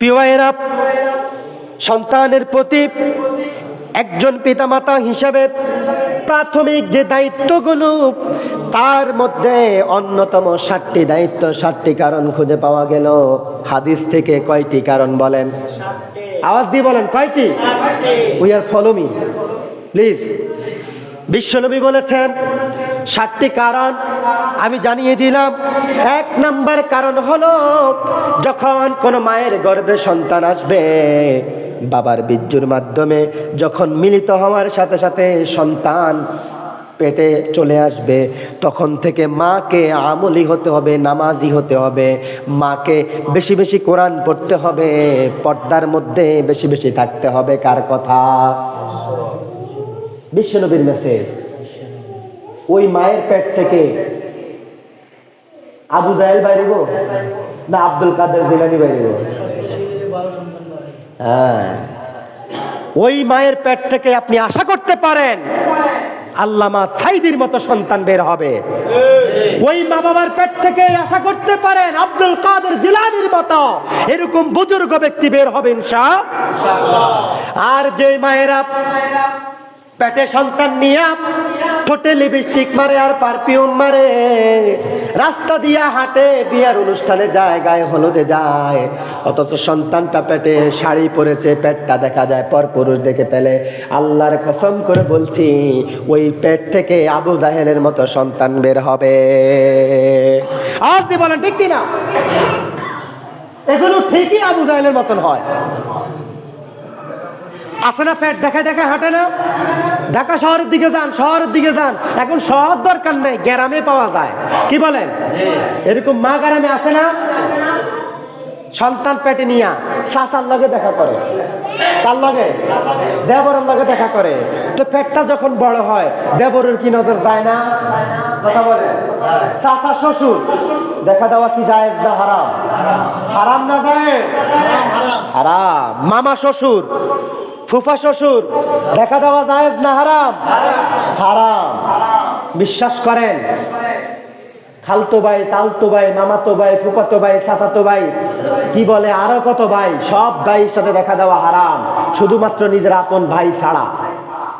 প্রিয় ভাইয়েরা সন্তানের প্রতি একজন পিতামাতা হিসাবে প্রাথমিক যে দায়িত্বগুলো তার মধ্যে অন্যতম ষাটটি দায়িত্ব ষাটটি কারণ খুঁজে পাওয়া গেল। হাদিস থেকে কয়টি কারণ বলেন? আওয়াজ দিয়ে বলেন কয়টি? We are follow me please বিশ্বনবী বলেছেন, সাতটি কারণ আমি জানিয়ে দিলাম। এক নাম্বার কারণ হলো, যখন কোনো মায়ের গর্ভে সন্তান আসবে, বাবার বীর্যুর মাধ্যমে যখন মিলিত হওয়ার সাথে সাথে সন্তান পেটে চলে আসবে, তখন থেকে মাকে আমলি হতে হবে, নামাজি হতে হবে। মাকে বেশি বেশি কোরআন পড়তে হবে, পর্দার মধ্যে বেশি বেশি থাকতে হবে। কার কথা? বিশ্বনবীর মেসেজ ওই মায়ের পেট থেকে আবু জাহেল বাইরেব না আব্দুল কাদের জিলানি বাইরেব? হ্যাঁ। ওই মায়ের পেট থেকে আপনি আশা করতে পারেন আল্লামা সাইদির মতো সন্তান বের হবে। ওই মা বাবার পেট থেকে আশা করতে পারেন আব্দুল কাদের জিলানির মতো এরকম বুজুর্গ ব্যক্তি বের হবে ইনশা আর যে মায়েরা পেটে সন্তান নিয়ে ঠোঁটে লিপস্টিক মারে আর পারফিউম মারে। রাস্তা দিয়া হাঁটে, বিয়ার অনুষ্ঠানে যায় গায়ে হলুদে যায়। অথচ সন্তানটা পেটে শাড়ি পরেছে, পেটটা দেখা যায় পর পুরুষ দেখে পেলে আল্লাহর কসম করে বলছি, ওই পেট থেকে আবু জাহেলের মতো সন্তান বের হবে। আজ বলেন, ঠিক কিনা? এগুলো ঠিকই আবু জাহেলের মতন হয়। আছে না পেট? দেখা দেখা হাঁটে না? ঢাকা শহরের দিকে যান, শহরের দিকে যান। এখন শহর দরকার নেই, গ্রামে পাওয়া যায়। কি বলেন? এরকম মা গ্রামে আছে না? সন্তান পেটে নিয়া শাসার লগে দেখা করে। তার লগে? দেবরের লগে দেখা করে। তো পেটটা যখন বড় হয়, দেবরের কি নজর যায় না? কথা বলে চাচা শ্বশুর, দেখা দেওয়া কি যায় না হারাম? হারাম না যায় হারাম। মামা শ্বশুর ফুফা শ্বশুর দেখা দেওয়া যায় না হারাম? হারাম। বিশ্বাস করেন খালতো ভাই তালতো ভাই মামাতো ভাই ফুপাতো ভাই চাচাতো ভাই কি বলে আরও কত ভাই সব ভাইয়ের সাথে দেখা দেওয়া হারাম। শুধুমাত্র নিজের আপন ভাই ছাড়া।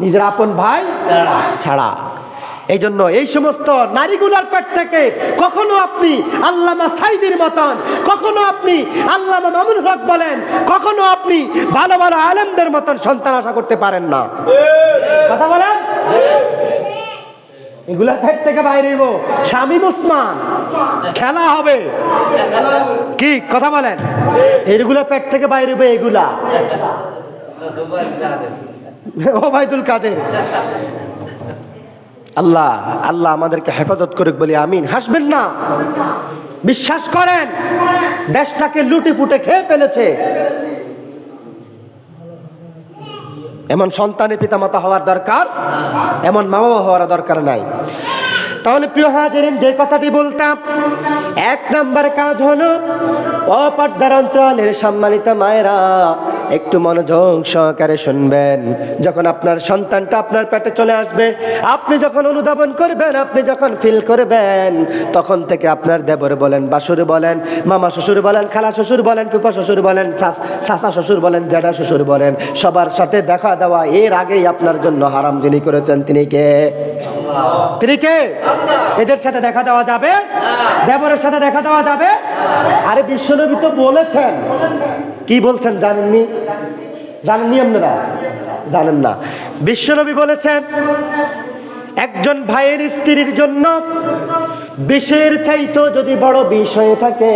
নিজের আপন ভাই ছাড়া। এই জন্য এই সমস্ত নারীগুলার পেট থেকে কখনো আপনি আল্লামা সাইদির মতন কখনো আপনি আল্লামা মামুন হক বলেন কখনো আপনি ভালো ভালো আলেমদের মতন সন্তান আশা করতে পারেন না। কথা বলেন? এগুলা পেট থেকে বাইরে হইব। শামীম ওসমান খেলা হবে। কি কথা বলেন? এগুলা পেট থেকে বাইরে হইব এগুলা ওবায়দুল কাদের। আল্লাহ আল্লাহ আমাদেরকে হেফাজত করুক বলি আমিন। হাসবেন না? বিশ্বাস করেন, দেশটাকে লুটে ফুটে খেয়ে ফেলেছে। এমন সন্তানের পিতামাতা হওয়ার দরকার, এমন মা বাবা হওয়ার দরকার নাই। তাহলে প্রিয় হাজারিন, যে কথাটি বলতাম, এক নাম্বার কাজ হলো অপর্দার অঞ্চলের সম্মানিত মায়েরা। একটু মনোযোগ সহকারে শুনবেন। যখন আপনার সন্তানটা আপনার পেটে চলে আসবে আপনি যখন অনুধাবন করবেন আপনি যখন ফিল করবেন তখন থেকে আপনার দেবর বলেন বাসুর বলেন মামা শ্বশুর বলেন খালা শ্বশুর বলেন ফুপা শ্বশুর বলেন চাচা শ্বশুর বলেন জেঠা শ্বশুর বলেন সবার সাথে দেখা দেওয়া এর আগেই আপনার জন্য হারাম যিনি করেছেন তিনি কে? তিনি কে? এদের সাথে দেখা দেওয়া যাবে? দেবরের সাথে দেখা দেওয়া যাবে? আরে বিশ্বনবী তো বলেছেন। কি বলছেন জানেননি? জানেননি আপনারা? জানেন না। বিশ্বনবী বলেছেন, একজন ভাইয়ের স্ত্রীর জন্য বিষের চাইতো যদি বড় বিষ হয়ে থাকে,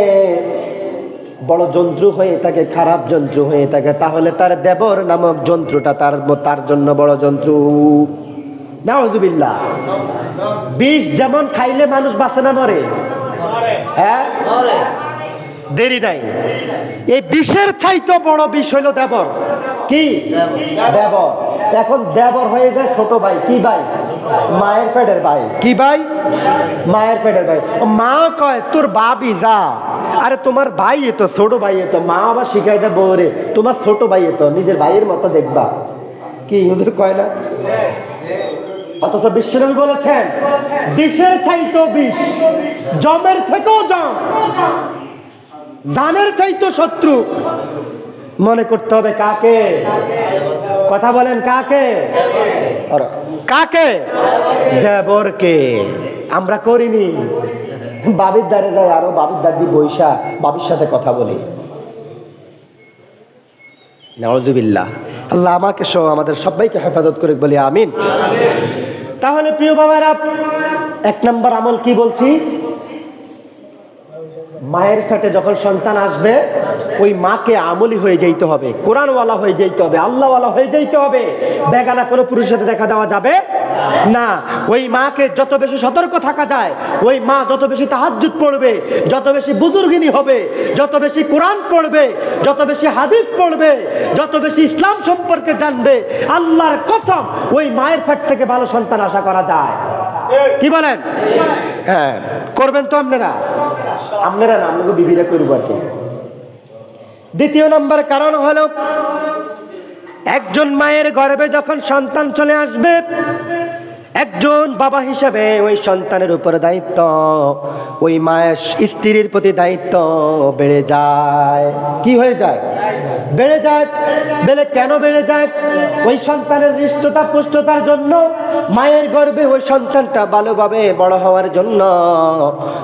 বড় জন্তু হয়ে থাকে, খারাপ জন্তু হয়ে থাকে, তাহলে তার দেবর নামক জন্তুটা তার তার জন্য বড় জন্তু নাওজুবিল্লাহ বিষ যেমন খাইলে মানুষ বাঁচে না, মরে। হ্যাঁ? দেরি নাই। এই বিষের চাইতো বড় বিষ হইল দেবর। কি? দেবর। এখন দেবর হয়ে যায় ছোট ভাই। কি ভাই? মায়ের পেটের ভাই। কি ভাই? মায়ের পেটের ভাই। মা কয় তোর বাবি যা। আরে তোমার ভাই এতো ছোট ভাই এতো মা আবার শিখাই দেয় বউরে তোমার ছোট ভাই এতো নিজের ভাইয়ের মতো দেখবা। কি ওদের কয় না? অথচ বিশ্বনবী বলেছেন বিষের চাইতো বিষ জমের থেকেও জম। জানের চাইতো শত্রু। মনে করতে হবে কাকে? কথা বলেন কাকে? কাকে? দেবরকে। আমরা করিনি। বাবির দ্বারে যাই, আরও বাবির দিয়ে বৈশা বাবির সাথে কথা বলি। নওয়াজুবিল্লাহ আল্লাহ আমাকে সহ আমাদের সবাইকে হেফাজত করে বলি, আমিন। তাহলে প্রিয় বাবারা, এক নম্বর আমল কি বলছি? মায়ের পেটে যখন সন্তান আসবে, ওই মাকে আমলি হয়ে যেতে হবে, কোরআনওয়ালা হয়ে যেতে হবে, আল্লাহওয়ালা হয়ে যেতে হবে। বেগানা কোনো পুরুষের সাথে দেখা দেওয়া যাবে না। ওই মাকে যত বেশি সতর্ক থাকা যায়, ওই মা যত বেশি তাহাজ্জুদ পড়বে, যত বেশি বুজুর্গিনী হবে, যত বেশি কোরআন পড়বে, যত বেশি হাদিস পড়বে, যত বেশি ইসলাম সম্পর্কে জানবে, আল্লাহর কথম ওই মায়ের পেট থেকে ভালো সন্তান আশা করা যায়। কি বলেন? হ্যাঁ করবেন তো আপনারা? আপনারা না আপনাকে বিবিরা করব আর কি। দ্বিতীয় নম্বর কারণ হলো, একজন মায়ের গর্ভে যখন সন্তান চলে আসবে একজন বাবা হিসাবে ওই সন্তানের উপরে দায়িত্ব, ওই মায়ের স্ত্রীর প্রতি দায়িত্ব বেড়ে যায়। কি হয়ে যায়? বেড়ে যায়। বেড়ে কেন বেড়ে যায়? ওই সন্তানের হৃষ্টতা, পুষ্টতার জন্য, মায়ের গর্ভে ওই সন্তানটা ভালোভাবে বড় হওয়ার জন্য,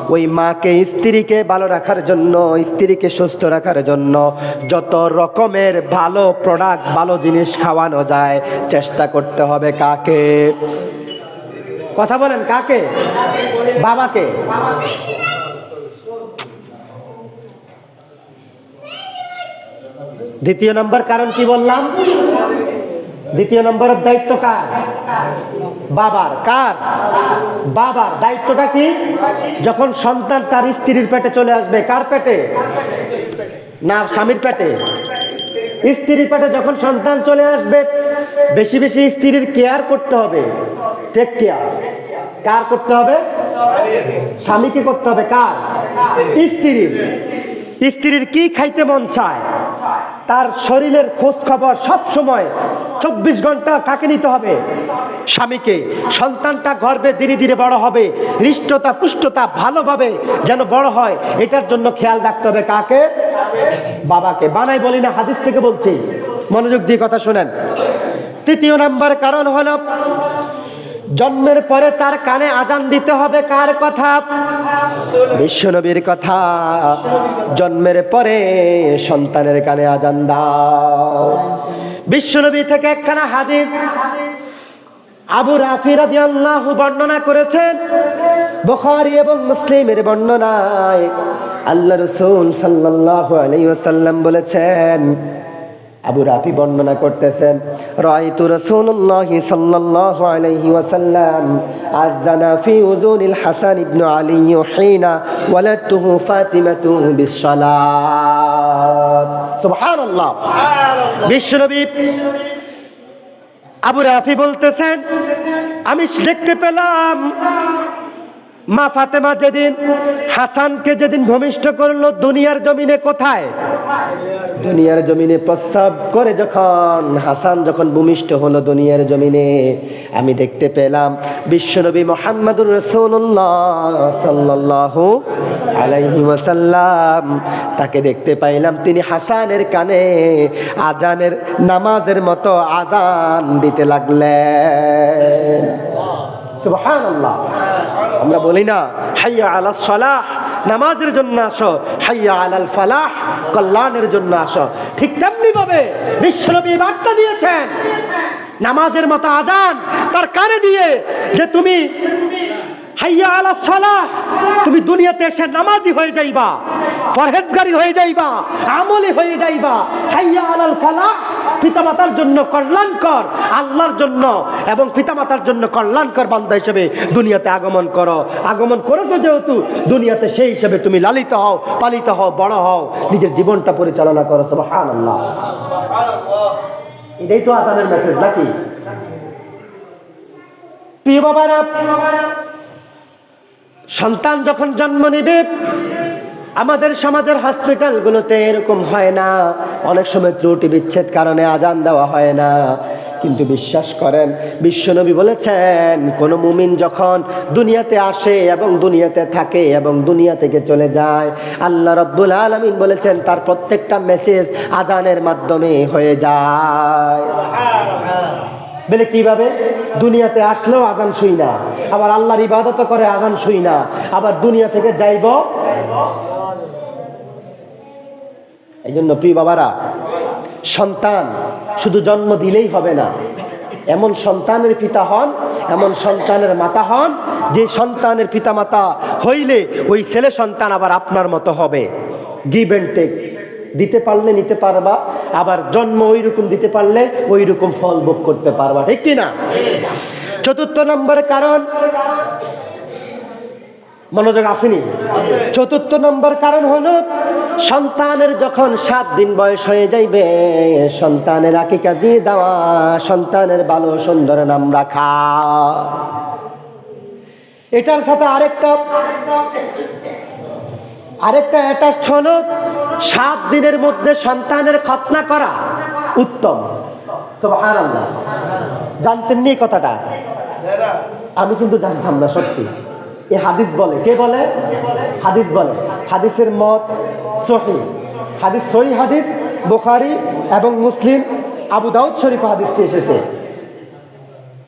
ওই মাকে, স্ত্রীকে ভালো রাখার জন্য, স্ত্রীকে সুস্থ রাখার জন্য যত রকমের ভালো প্রোডাক্ট ভালো জিনিস খাওয়ানো যায়, চেষ্টা করতে হবে কাকে? কথা বলেন, কাকে? বাবাকে। দ্বিতীয় নম্বর কারণ কি বললাম? দ্বিতীয় নম্বরের দায়িত্ব কার? বাবার। কার? বাবার। দায়িত্বটা কি? যখন সন্তান তার স্ত্রীর পেটে চলে আসবে, কার পেটে? না, স্বামীর পেটে। স্ত্রীর পেটে যখন সন্তান চলে আসবে, বেশি বেশি স্ত্রীর কেয়ার করতে হবে। টেক কেয়ার কার করতে হবে? স্বামীকে করতে হবে কার? স্ত্রীর। স্ত্রীর কি খাইতে মন চায়? তার শরীরের খোঁজ খবর সব সময় চব্বিশ ঘণ্টা কাকে নিতে হবে? স্বামীকে। সন্তানটা গর্ভে ধীরে ধীরে বড় হবে। হৃষ্টতা, পুষ্টতা ভালোভাবে যেন বড় হয়, এটার জন্য খেয়াল রাখতে হবে কাকে? বাবাকে। বানাই বলি না, হাদিস থেকে বলছি। মনোযোগ দিয়ে কথা শোনেন। তৃতীয় নাম্বার কারণ হলো জন্মের পরে তার কানে আজান দিতে হবে কার কথা? বিশ্বনবীর কথা। জন্মের পরে সন্তানের কানে আজান দাও। বিশ্বনবী থেকে একখানা হাদিস আবু রাফি রাদিয়াল্লাহু বর্ণনা করেছেন। বুখারী এবং মুসলিমের বর্ণনায় আল্লাহ রাসূল সাল্লাল্লাহু আলাইহি ওয়াসাল্লাম বলেছেন আবু রাফি বর্ণনা করতেছেন রাসূলুল্লাহ সাল্লাল্লাহু আলাইহি ওয়াসাল্লাম আযানা ফি উযুনিল হাসান ইবনে আলী হিনা ওয়ালাদতুহু ফাতিমাতু বিসসালাত। সুবহানাল্লাহ। বিশ্বনবী আবু রাফি বলতেছেন আমি দেখতে পেলাম মা ফাতেমা যেদিন হাসানকে যেদিন ভূমিষ্ঠ করল দুনিয়ার জমিনে কোথায়? দুনিয়ার জমিনে প্রস্তাব করে যখন হাসান যখন ভূমিষ্ঠ হলো দুনিয়ার জমিনে, আমি দেখতে পেলাম বিশ্বনবী মোহাম্মদুর রসুল্লাহ আলাইহি ওয়াসাল্লাম। তাকে দেখতে পাইলাম তিনি হাসানের কানে আজানের নামাজের মতো আজান দিতে লাগলেন। সুবহানাল্লাহ। আমরা বলি না, হাইয়া আলা সালাহ। নামাজের জন্য আসো। হাইয়া আলাল ফালাহ, কল্যাণের জন্য আসো। ঠিক তেমনি ভাবে বিশ্বনবী বার্তা দিয়েছেন, নামাজের মতো আজান তার কানে দিয়ে যে তুমি হাইয়া আলা সালাহ, তুমি দুনিয়াতে এসে নামাজি হয়ে যাইবা, পরহেজগারি হয়ে যাইবা, আমলি হয়ে যাইবা। হাইয়া আলাল ফালাহ পিতামাতার জন্য কল্যাণকর, আল্লাহর জন্য এবং পিতামাতার জন্য কল্যাণকর বান্দা হিসেবে দুনিয়াতে আগমন করো। আগমন করেছ যেহেতু, দুনিয়াতে সেই হিসেবে তুমি লালিত হও, পালিত হও, বড় হও, নিজের জীবনটা পরিচালনা করো। সুবহান আল্লাহ এটাই তো আজানের মেসেজ নাকি? সন্তান যখন জন্ম নেবে আমাদের সমাজের হসপিটালগুলোতে এরকম হয় না। অনেক সময় ত্রুটি বিচ্ছেদ কারণে আজান দেওয়া হয় না। কিন্তু বিশ্বাস করেন বিশ্বনবী বলেছেন, কোন মুমিন যখন দুনিয়াতে আসে এবং দুনিয়াতে থাকে এবং দুনিয়া থেকে চলে যায়, আল্লাহ রব্বুল আলমিন বলেছেন, তার প্রত্যেকটা মেসেজ আজানের মাধ্যমে হয়ে যায়। বলে কীভাবে? দুনিয়াতে আসলেও আজান শুই না। আবার আল্লাহর ইবাদত করে আজান শুই না। আবার দুনিয়া থেকে যাইব এই জন্য প্রিয় বাবারা, সন্তান শুধু জন্ম দিলেই হবে না। এমন সন্তানের পিতা হন, এমন সন্তানের মাতা হন, যে সন্তানের পিতা মাতা হইলে ওই ছেলে সন্তান আবার আপনার মতো হবে। গিভ অ্যান্ড টেক দিতে পারলে নিতে পারবা, আবার জন্ম ওই রকম দিতে পারলে ওই রকম ফল ভোগ করতে পারবা। ঠিক কি না চতুর্থ নম্বর কারণ মনোযোগ আসেনি। চতুর্থ নম্বর কারণ হলো সন্তানের যখন সাত দিন বয়স হয়ে যাইবে সন্তানের আকিকা দিয়ে দেওয়া সন্তানের ভালো সুন্দর নাম রাখা। এটার সাথে আরেকটা আরেকটা অ্যাটাচ হলো সাত দিনের মধ্যে সন্তানের খতনা করা উত্তম। সুবহানাল্লাহ। জানতেন নি কথাটা? আমি কিন্তু জানতাম না সত্যি। এ হাদিস বলে। কে বলে? হাদিস বলে। হাদিসের মত সহি। হাদিস সহি হাদিস, বোখারি এবং মুসলিম। আবু দাউদ শরীফ হাদিসটি এসেছে।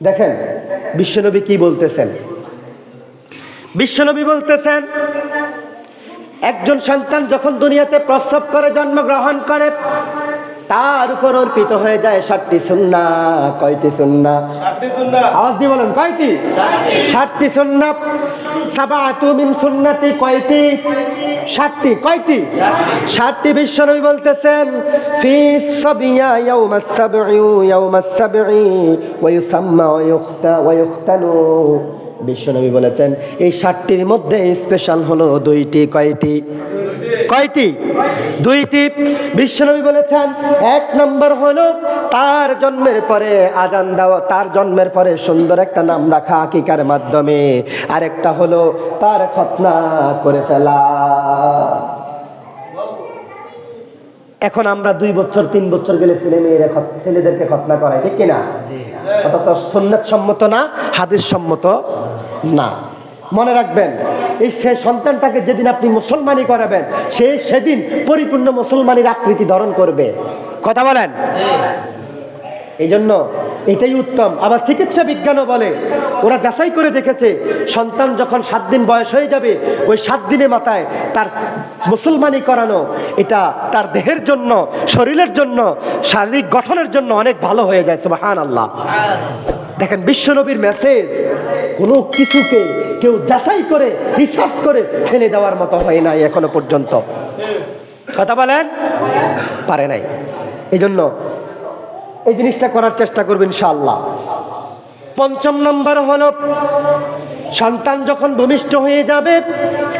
দেখেন, বিশ্বনবী কি বলতেছেন? বিশ্বনবী বলতেছেন, একজন সন্তান যখন দুনিয়াতে প্রসব করে, জন্মগ্রহণ করে তার উপর অর্পিত হয়ে যায় ষাটটি সুন্না। কয়টি সুন্না? আওয়াজ দিয়ে বলেন কয়টি? ষাটটি সুন্না। সাবাতু মিন সুন্নাতি কয়টি? ষাটটি কয়টি? ষাটটি বিশ্বনবী বলতেছেন ফি সাবিয়া ইয়াউমাস সাবঈ ইয়াউমাস সাবঈ ওয়া ইউসাম্মা ওয়া ইউখতা ওয়া ইউখতানু বিশ্বনবী বলেছেন এই ষাটটির মধ্যে স্পেশাল হলো দুইটি কয়টি? কয়টি? দুইটি। বিশ্বনবী বলেছেন এক নম্বর হলো তার জন্মের পরে আজান দেওয়া তার জন্মের পরে সুন্দর একটা নাম রাখা আকিকার মাধ্যমে। আরেকটা হলো তার খতনা করে ফেলা। এখন আমরা দুই বছর তিন বছর গেলে ছেলে মেয়েরা ছেলেদেরকে খতনা করাই ঠিক কিনা? অথচ সন্ন্যত সম্মত না হাদিস সম্মত না। মনে রাখবেন, এই সে সন্তানটাকে যেদিন আপনি মুসলমানি করাবেন, সে সেদিন পরিপূর্ণ মুসলমানের আকৃতি ধারণ করবে। কথা বলেন? এই জন্য এটাই উত্তম। আবার চিকিৎসা বিজ্ঞানও বলে, ওরা যাচাই করে দেখেছে, সন্তান যখন সাত দিন বয়স হয়ে যাবে, ওই সাত দিনের মাথায় তার মুসলমানি করানো, এটা তার দেহের জন্য, শরীরের জন্য, শারীরিক গঠনের জন্য অনেক ভালো হয়ে যায় সুবাহান আল্লাহ দেখেন বিশ্বনবীর মেসেজ কোনো কিছুকে কেউ যাচাই করে রিসার্চ করে ফেলে দেওয়ার মতো হয় নাই এখনও পর্যন্ত। কথা বলেন? পারে নাই। এই জন্য এই জিনিসটা করার চেষ্টা করবেন ইনশাআল্লাহ। পঞ্চম নম্বর হল, সন্তান যখন ভূমিষ্ঠ হয়ে যাবে,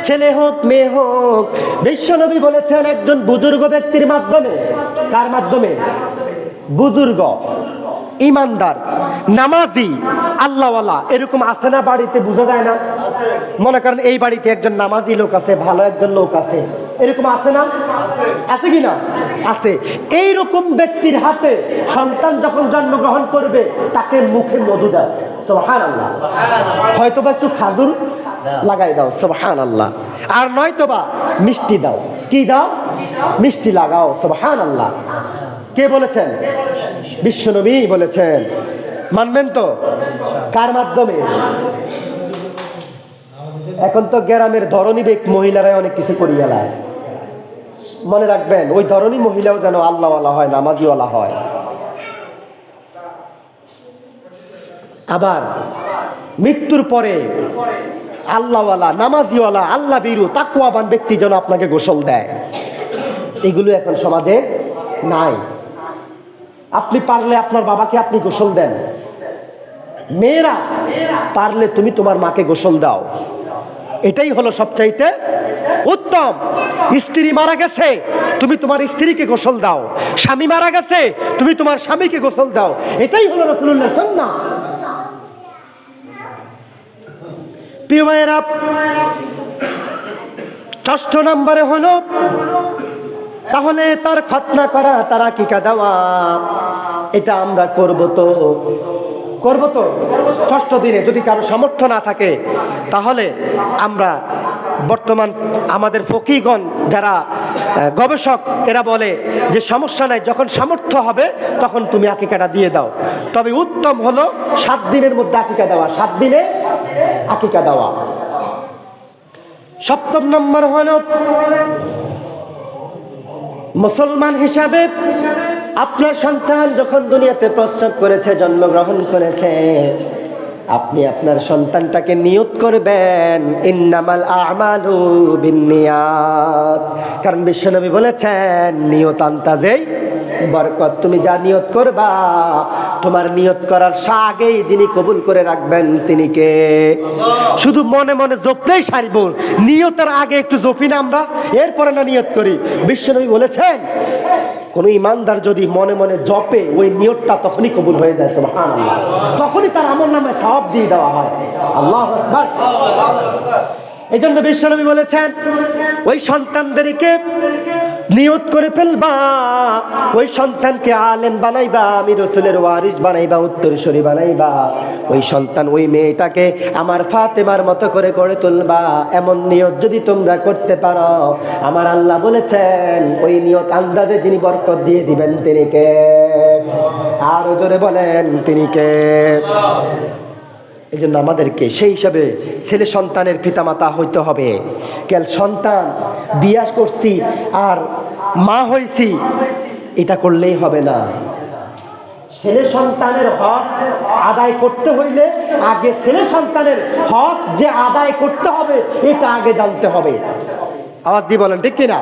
ছেলে হোক, মেয়ে হোক, বিশ্বনবী বলেছেন একজন বুজুর্গ ব্যক্তির মাধ্যমে, কার মাধ্যমে? বুজুর্গ। ইমানদার, নামাজি, আল্লাহওয়ালা, এরকম আছে না বাড়িতে, বোঝা যায় না? মনে করেন এই বাড়িতে একজন নামাজি লোক আছে, ভালো একজন লোক আছে। এরকম আছে না? আছে কি না? আছে। এইরকম ব্যক্তির হাতে সন্তান যখন জন্মগ্রহণ করবে, তাকে মুখে মধু দেয় সোহান আল্লাহ হয়তো বা একটু খাজুর লাগাই দাও। সোহান আল্লাহ আর নয়তো বা মিষ্টি দাও। কি দাও? মিষ্টি লাগাও। সোহান আল্লাহ কে বলেছেন? বিশ্বনবী বলেছেন। মানবেন তো? কার মাধ্যমে? এখন তো গ্রামের ধরনী ব্যক্তি, মহিলারাই অনেক কিছু করিয়া লায়। মনে রাখবেন, ওই ধরনী মহিলাও যেন আল্লাহওয়ালা হয়, নামাজিওয়ালা হয়। আবার মৃত্যুর পরে আল্লাহওয়ালা, নামাজিওয়ালা, আল্লাহ বীরু তাকুয়াবান ব্যক্তি যেন আপনাকে গোসল দেয়। এগুলো এখন সমাজে নাই। আপনি পারলে আপনার বাবাকে আপনি গোসল দেন। মেয়েরা, পারলে তুমি তোমার মাকে গোসল দাও। এটাই হলো সবচাইতে উত্তম। স্ত্রী মারা গেছে, তুমি তোমার স্ত্রীকে গোসল দাও। স্বামী মারা গেছে, তুমি তোমার স্বামীকে গোসল দাও। এটাই হলো রসুল্লাহ সন্না প্রিয় ষষ্ঠ নম্বরে হলো তাহলে তার খতনা করা, তার আকিকা দেওয়া, এটা আমরা করব তো। করব তো? ষষ্ঠ দিনে যদি কারও সামর্থ্য না থাকে, তাহলে আমরা বর্তমান আমাদের ফকিগণ যারা গবেষক, এরা বলে যে সমস্যা নাই, যখন সামর্থ্য হবে, তখন তুমি আকিকাটা দিয়ে দাও। তবে উত্তম হলো সাত দিনের মধ্যে আকিকা দেওয়া, সাত দিনে আকিকা দেওয়া। সপ্তম নম্বর হলো মুসলমান হিসাবে আপনার সন্তান যখন দুনিয়াতে প্রস্রাব করেছে, জন্মগ্রহণ করেছে, আপনি আপনার সন্তানটাকে নিয়ত করবেন। ইন্নামাল আমালু বিন্নিয়াত কারণ বিশ্বনবী বলেছেন, নিয়ত আন্তাজেই বরকত তুমি যা নিয়ত করবা, তোমার নিয়ত করার আগেই যিনি কবুল করে রাখবেন তিনি কে? শুধু মনে মনে জপলেই সারিব। নিয়তের আগে একটু জপি না আমরা, এরপরে না নিয়ত করি। বিশ্বনবী বলেছেন, কোন ইমানদার যদি মনে মনে জপে, ওই নিয়তটা তখনই কবুল হয়ে যায়, সুবহানাল্লাহ। তখনই তার আমল নামে সওয়াব দিয়ে দেওয়া হয়। আল্লাহ আকবার। এই জন্য বিশ্বনবী বলেছেন, ওই সন্তানদেরকে নিয়ত করে ফেলবা, ওই সন্তানকে আলেম বানাইবা, আমি রসুলের ওয়ারিস বানাইবা, উত্তরসূরি বানাইবা। ওই সন্তান ওই মেয়েটাকে আমার ফাতেমার মতো করে গড়ে তুলবা। এমন নিয়ত যদি তোমরা করতে পারো, আমার আল্লাহ বলেছেন, ওই নিয়ত আন্দাজে যিনি বরকত দিয়ে দিবেন তিনি কে? আরও জোরে বলেন, তিনি কে? এই জন্য আমাদেরকে সেই হিসাবে ছেলে সন্তানের পিতামাতা হইতে হবে। কেল সন্তান বিয়াস করছি আর মা হইছি এটা করলেই হবে না। ছেলে সন্তানের হক আদায় করতে হইলে আগে ছেলে সন্তানের হক যে আদায় করতে হবে এটা আগে জানতে হবে। আওয়াজ দিয়ে বলেন ঠিক কিনা?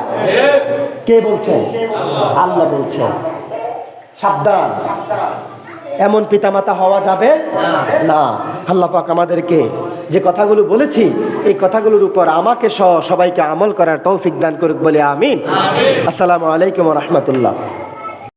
কে বলছেন আল্লাহ বলছেন সাবধান। এমন পিতামাতা হওয়া যাবে না। আল্লাহ পাক আমাদেরকে যে কথাগুলো বলেছি এই কথাগুলোর উপর আমাকে সহ সবাইকে আমল করার তৌফিক দান করুক বলে আমিন। আসসালামু আলাইকুম রহমতুল্লাহ।